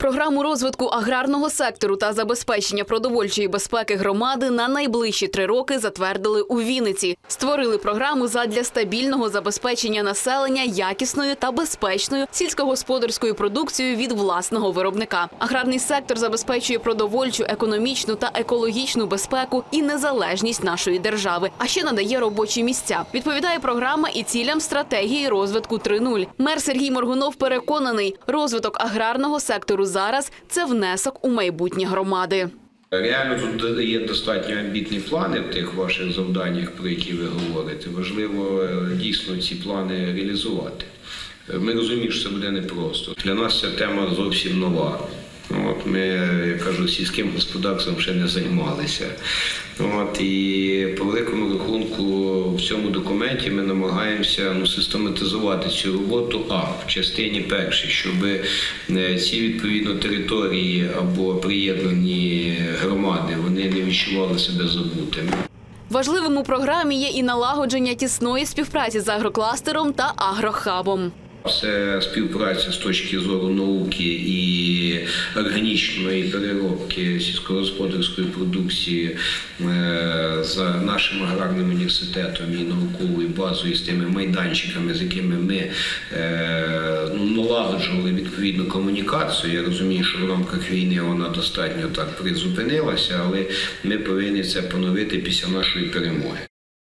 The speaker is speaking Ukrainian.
Програму розвитку аграрного сектору та забезпечення продовольчої безпеки громади на найближчі три роки затвердили у Вінниці. Створили програму задля стабільного забезпечення населення якісною та безпечною сільськогосподарською продукцією від власного виробника. Аграрний сектор забезпечує продовольчу, економічну та екологічну безпеку і незалежність нашої держави, а ще надає робочі місця. Відповідає програма і цілям стратегії розвитку 3.0. Мер Сергій Моргунов переконаний, розвиток аграрного сектору зараз це внесок у майбутнє громади. Реально тут є достатньо амбітні плани в тих ваших завданнях, про які ви говорите. Важливо е, дійсно ці плани реалізувати. Е, Ми розуміємо, що це буде непросто. Для нас ця тема зовсім нова. От ми, я кажу, сільським господарством ще не займалися. От і по великому рахунку в цьому документі ми намагаємося ну, систематизувати цю роботу. А в частині першій, щоб е, ці відповідно території або приєднані громади вони не відчували себе забутими. Важливим у програмі є і налагодження тісної співпраці з агрокластером та агрохабом. Це співпраця з точки зору науки і органічної переробки сільськогосподарської продукції е, за нашим аграрним університетом і науковою базою з тими майданчиками, з якими ми е, ну, налагоджували відповідну комунікацію. Я розумію, що в рамках війни вона достатньо так призупинилася, але ми повинні це поновити після нашої перемоги.